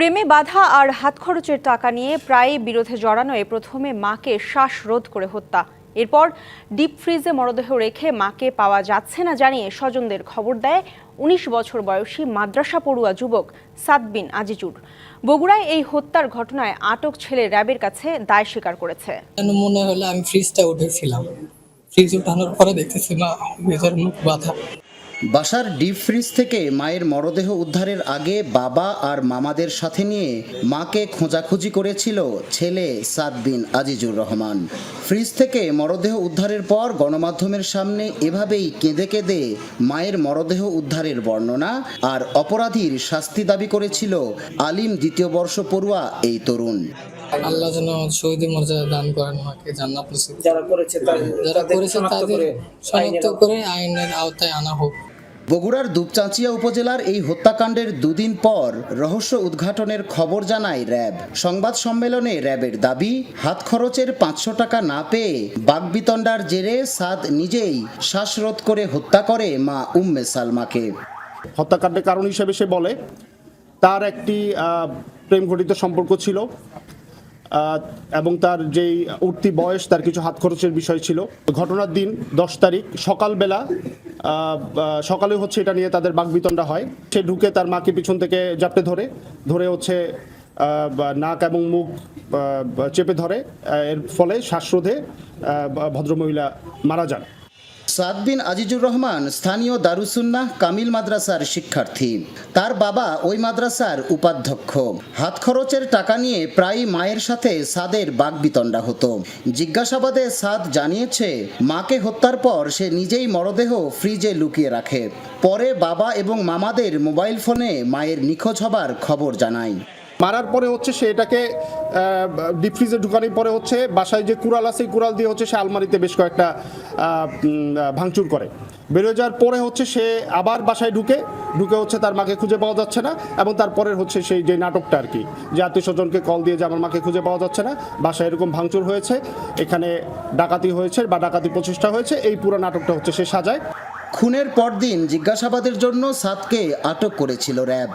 প্রেমে বাধা আর হাত খরচের টাকা নিয়ে প্রায় বিরোধে জড়ানোয় প্রথমে মাকে শ্বাসরোধ করে হত্যা। এরপর ডিপ ফ্রিজে মরদেহ রেখে মাকে পাওয়া যাচ্ছে না জানিয়ে স্বজনদের খবর দেয় উনিশ বছর বয়সী মাদ্রাসা পড়ুয়া যুবক সাদ বিন আজিজুর। বগুড়ায় এই হত্যার ঘটনায় আটক ছেলে র্যাবের কাছে দায় স্বীকার করেছে। মনে হলো আমি ফ্রিজটা উঠেছিলাম। ফ্রিজ উঠানোর পরে দেখতেছি বাঁধা। বাসার ডিপ ফ্রিজ থেকে মায়ের মরদেহ উদ্ধারের আগে বাবা আর মামাদের সাথে নিয়ে মাকে খোঁজাখুঁজি করেছিল ছেলে সাদ বিন আজিজুর রহমান। ফ্রিজ থেকে মরদেহ উদ্ধারের পর গণমাধ্যমের সামনে এভাবেই কেঁদে কেঁদে মায়ের মরদেহ উদ্ধারের বর্ণনা আর অপরাধীর শাস্তি দাবি করেছিল আলিম দ্বিতীয় বর্ষ পড়ুয়া এই তরুণ। আল্লাহ যেন শহীদ মর্যাদা দান করেন মাকে জান্নাত যারা করেছে যারা তাদের শনাক্ত করে আইনের আওতায় আনা হোক। বগুড়ার দুপচাঁচিয়া উপজেলার এই হত্যাকাণ্ডের দুদিন পর রহস্য উদ্ঘাটনের খবর জানায় র্যাব। সংবাদ সম্মেলনে র্যাবের দাবি, হাত খরচের পাঁচশো টাকা না পেয়ে বাগবিতণ্ডার জেরে সাদ নিজেই শ্বাসরোধ করে হত্যা করে মা উম্মে সালমাকে। হত্যাকাণ্ডের কারণ হিসেবে সে বলে, তার একটি প্রেম ঘটিত সম্পর্ক ছিল। এবং তার যেই উঠতি বয়স, তার কিছু হাত খরচের বিষয় ছিল। ঘটনার দিন দশ তারিখ, সকালবেলা সকালে হচ্ছে এটা নিয়ে তাদের বাগবিতণ্ডা হয়। সে ঢুকে তার মাকে পিছন থেকে জাপটে ধরে ধরে হচ্ছে নাক এবং মুখ চেপে ধরে। এর ফলে শ্বাসরোধে ভদ্রমহিলা মারা যান। সাদ বিন আজিজুর রহমান, স্থানীয় দারুসুন্নাহ কামিল মাদ্রাসার শিক্ষার্থী। তার বাবা ওই মাদ্রাসার উপাধ্যক্ষ। হাত খরচের টাকা নিয়ে প্রায় মায়ের সাথে সাদের বাগবিতণ্ডা হতো। জিজ্ঞাসাবাদে সাদ জানিয়েছে, মাকে হত্যার পর সে নিজেই মরদেহ ফ্রিজে লুকিয়ে রাখে। পরে বাবা এবং মামাদের মোবাইল ফোনে মায়ের নিখোঁজ হবার খবর জানায়। মারার পরে হচ্ছে সে এটাকে ডিপ ফ্রিজে ঢুকানোর পরে হচ্ছে বাসায় যে কুড়াল আছে, এই কুড়াল দিয়ে হচ্ছে সে আলমারিতে বেশ কয়েকটা ভাঙচুর করে। বেরোয় যাওয়ার পরে হচ্ছে সে আবার বাসায় ঢুকে ঢুকে হচ্ছে তার মাকে খুঁজে পাওয়া যাচ্ছে না এবং তারপরে হচ্ছে সেই যে নাটকটা আর কি, যে আত্মীয় স্বজনকে কল দিয়ে যে আমার মাকে খুঁজে পাওয়া যাচ্ছে না, বাসায় এরকম ভাঙচুর হয়েছে, এখানে ডাকাতি হয়েছে বা ডাকাতি প্রচেষ্টা হয়েছে, এই পুরো নাটকটা হচ্ছে সে সাজায়। খুনের পরদিন জিজ্ঞাসাবাদের জন্য সাদকে আটক করেছিল র্যাব।